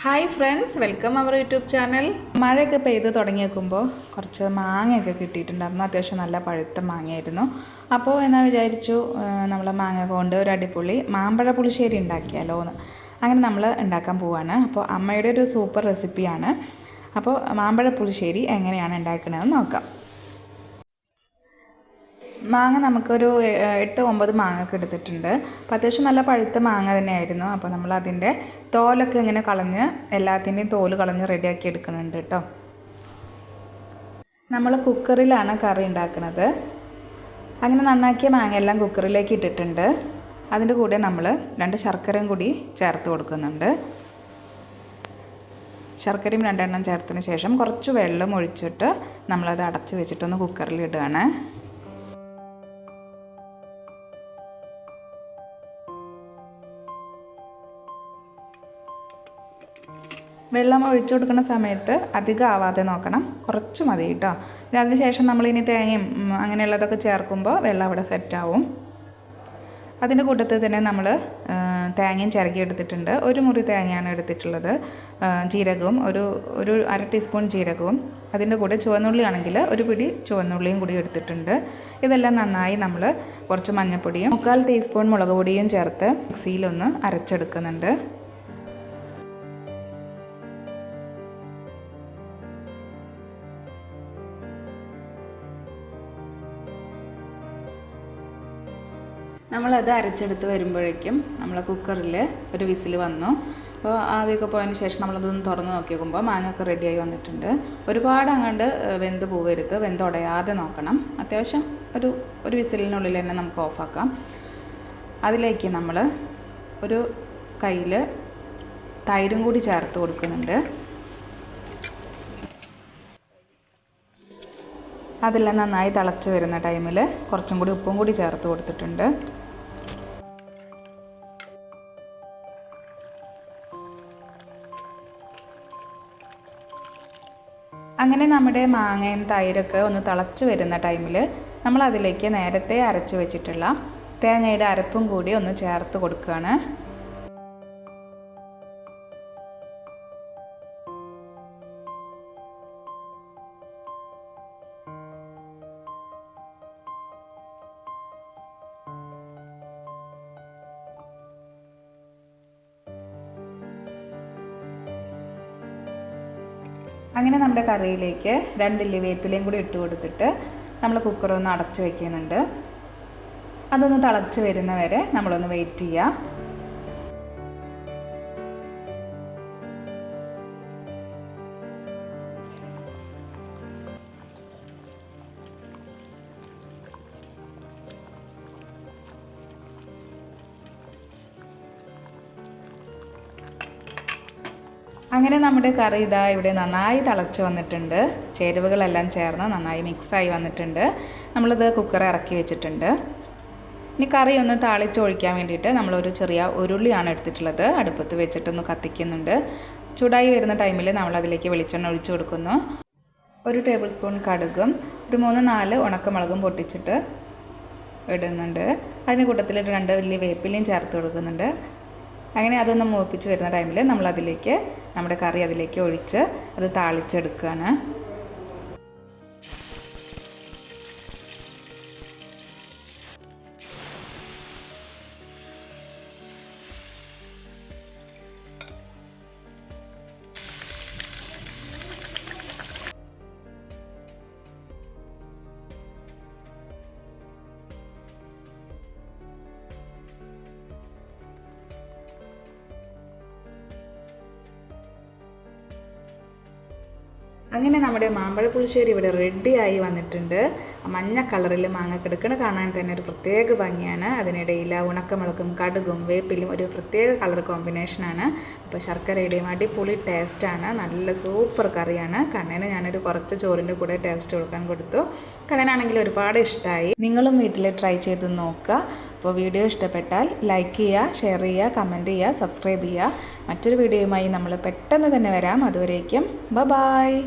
Hi friends welcome our YouTube channel മഴയൊക്കെ പെയ്ത് തുടങ്ങി വെക്കുമ്പോൾ കുറച്ച് മാങ്ങയൊക്കെ കിട്ടിയിട്ടുണ്ടായിരുന്നു. അത്യാവശ്യം നല്ല പഴുത്ത മാങ്ങയായിരുന്നു. അപ്പോൾ എന്നാൽ വിചാരിച്ചു നമ്മൾ മാങ്ങ കൊണ്ട് ഒരു അടിപൊളി മാമ്പഴ പുളിശ്ശേരി ഉണ്ടാക്കിയാലോ എന്ന് അങ്ങനെ നമ്മൾ ഉണ്ടാക്കാൻ പോവാണ്. അപ്പോൾ അമ്മയുടെ ഒരു സൂപ്പർ റെസിപ്പിയാണ്. അപ്പോൾ മാമ്പഴ പുളിശ്ശേരി എങ്ങനെയാണ് ഉണ്ടാക്കുന്നതെന്ന് നോക്കാം. മാങ്ങ നമുക്കൊരു എട്ട് ഒമ്പത് മാങ്ങ ഒക്കെ എടുത്തിട്ടുണ്ട്. അപ്പോൾ അത്യാവശ്യം നല്ല പഴുത്ത മാങ്ങ തന്നെയായിരുന്നു. അപ്പോൾ നമ്മൾ അതിന്റെ തോലൊക്കെ ഇങ്ങനെ കളഞ്ഞ് എല്ലാത്തിന്റെയും തോൽ കളഞ്ഞ് റെഡിയാക്കി എടുക്കുന്നുണ്ട് കേട്ടോ. നമ്മൾ കുക്കറിലാണ് കറി ഉണ്ടാക്കുന്നത്. അങ്ങനെ നന്നാക്കിയ മാങ്ങ എല്ലാം കുക്കറിലേക്ക് ഇട്ടിട്ടുണ്ട്. അതിന്റെ കൂടെ നമ്മൾ രണ്ട് ശർക്കരയും കൂടി ചേർത്ത് കൊടുക്കുന്നുണ്ട്. ശർക്കരയും രണ്ടെണ്ണം ചേർത്തതിന് ശേഷം കുറച്ച് വെള്ളം ഒഴിച്ചിട്ട് നമ്മളത് അടച്ച് വെച്ചിട്ടൊന്ന് കുക്കറിൽ ഇടുകയാണ്. വെള്ളം ഒഴിച്ചു കൊടുക്കുന്ന സമയത്ത് അധികം ആവാതെ നോക്കണം. കുറച്ച് മതി കേട്ടോ. പിന്നെ അതിനുശേഷം നമ്മളിനി തേങ്ങയും അങ്ങനെയുള്ളതൊക്കെ ചേർക്കുമ്പോൾ വെള്ളം അവിടെ സെറ്റാവും അതിന്റെ കൂട്ടത്തിൽ തന്നെ നമ്മൾ തേങ്ങയും ചിരകി എടുത്തിട്ടുണ്ട്. ഒരു മുറി തേങ്ങയാണ് എടുത്തിട്ടുള്ളത്. ജീരകവും ഒരു ഒരു അര ടീസ്പൂൺ ജീരകവും. അതിന്റെ കൂടെ ചുവന്നുള്ളി ആണെങ്കിൽ ഒരു പിടി ചുവന്നുള്ളിയും കൂടി എടുത്തിട്ടുണ്ട്. ഇതെല്ലാം നന്നായി നമ്മൾ കുറച്ച് മഞ്ഞൾപ്പൊടിയും മുക്കാൽ ടീസ്പൂൺ മുളക് പൊടിയും ചേർത്ത് മിക്സിയിലൊന്ന് അരച്ചെടുക്കുന്നുണ്ട്. നമ്മളത് അരച്ചെടുത്ത് വരുമ്പോഴേക്കും നമ്മളെ കുക്കറിൽ ഒരു വിസിൽ വന്നു. അപ്പോൾ ആവിയൊക്കെ പോയതിന് ശേഷം നമ്മളതൊന്ന് തുറന്ന് നോക്കി നോക്കുമ്പോൾ മാങ്ങയൊക്കെ റെഡിയായി വന്നിട്ടുണ്ട്. ഒരുപാട് അങ്ങോട്ട് വെന്ത് പോവരുത്. വെന്ത് ഉടയാതെ നോക്കണം. അത്യാവശ്യം ഒരു ഒരു വിസിലിനുള്ളിൽ തന്നെ നമുക്ക് ഓഫാക്കാം. അതിലേക്ക് നമ്മൾ ഒരു കയ്യിൽ തൈരും കൂടി ചേർത്ത് കൊടുക്കുന്നുണ്ട്. അതെല്ലാം നന്നായി തിളച്ച് വരുന്ന ടൈമിൽ കുറച്ചും കൂടി ഉപ്പും കൂടി ചേർത്ത് കൊടുത്തിട്ടുണ്ട്. അങ്ങനെ നമ്മുടെ മാങ്ങയും തൈരൊക്കെ ഒന്ന് തിളച്ച് വരുന്ന ടൈമിൽ നമ്മൾ അതിലേക്ക് നേരത്തെ അരച്ച് വെച്ചിട്ടുള്ള തേങ്ങയുടെ അരപ്പും കൂടി ഒന്ന് ചേർത്ത് കൊടുക്കുകയാണ്. അങ്ങനെ നമ്മുടെ കറിയിലേക്ക് രണ്ടില്ലി വേപ്പിലയും കൂടി ഇട്ട് കൊടുത്തിട്ട് നമ്മൾ കുക്കർ ഒന്ന് അടച്ചു വയ്ക്കുന്നുണ്ട് അതൊന്ന് തിളച്ച് വരുന്ന വരെ നമ്മളൊന്ന് വെയിറ്റ് ചെയ്യുക അങ്ങനെ നമ്മുടെ കറി ഇതാ ഇവിടെ നന്നായി തിളച്ച് വന്നിട്ടുണ്ട്. ചേരുവകളെല്ലാം ചേർന്ന് നന്നായി മിക്സായി വന്നിട്ടുണ്ട്. നമ്മളിത് കുക്കർ ഇറക്കി വെച്ചിട്ടുണ്ട്. ഇനി കറി ഒന്ന് താളിച്ച് ഒഴിക്കാൻ വേണ്ടിയിട്ട് നമ്മളൊരു ചെറിയ ഉരുളിയാണ് എടുത്തിട്ടുള്ളത്. അടുപ്പത്ത് വെച്ചിട്ടൊന്ന് കത്തിക്കുന്നുണ്ട്. ചൂടായി വരുന്ന ടൈമിൽ നമ്മളതിലേക്ക് വെളിച്ചെണ്ണ ഒഴിച്ചു കൊടുക്കുന്നു. ഒരു ടേബിൾ സ്പൂൺ കടുകും ഒരു മൂന്ന് നാല് ഉണക്കമുളകും പൊട്ടിച്ചിട്ട് ഇടുന്നുണ്ട്. അതിന് കൂട്ടത്തിൽ രണ്ട് വലിയ വേപ്പിലയും ചേർത്ത് കൊടുക്കുന്നുണ്ട്. അങ്ങനെ അതൊന്ന് മൂപ്പിച്ച് വരുന്ന ടൈമിൽ നമ്മൾ അതിലേക്ക് നമ്മുടെ കറി അതിലേക്ക് ഒഴിച്ച് അത് താളിച്ചെടുക്കുകയാണ്. അങ്ങനെ നമ്മുടെ മാമ്പഴ പുളിശ്ശേരി ഇവിടെ റെഡിയായി വന്നിട്ടുണ്ട്. മഞ്ഞ കളറിൽ മാങ്ങ കിടക്കണ കാണാൻ തന്നെ ഒരു പ്രത്യേക ഭംഗിയാണ്. അതിനിടയിൽ ഉണക്കമുളകും കടുകും വേപ്പിലും ഒരു പ്രത്യേക കളർ കോമ്പിനേഷനാണ് അപ്പോൾ ശർക്കരയുടെയും അടിപൊളി ടേസ്റ്റാണ് നല്ല സൂപ്പർ കറിയാണ്. കണ്ണന് ഞാനൊരു കുറച്ച് ചോറിന്റെ കൂടെ ടേസ്റ്റ് കൊടുക്കാൻ കൊടുത്തു. കണ്ണനാണെങ്കിൽ ഒരുപാട് ഇഷ്ടമായി നിങ്ങളും വീട്ടിൽ ട്രൈ ചെയ്ത് നോക്കുക. അപ്പോൾ വീഡിയോ ഇഷ്ടപ്പെട്ടാൽ ലൈക്ക് ചെയ്യുക ഷെയർ ചെയ്യുക കമന്റ് ചെയ്യുക സബ്സ്ക്രൈബ് ചെയ്യുക. മറ്റൊരു വീഡിയോയുമായി നമ്മൾ പെട്ടെന്ന് തന്നെ വരാം. അതുവരേക്കും ബ ബായ്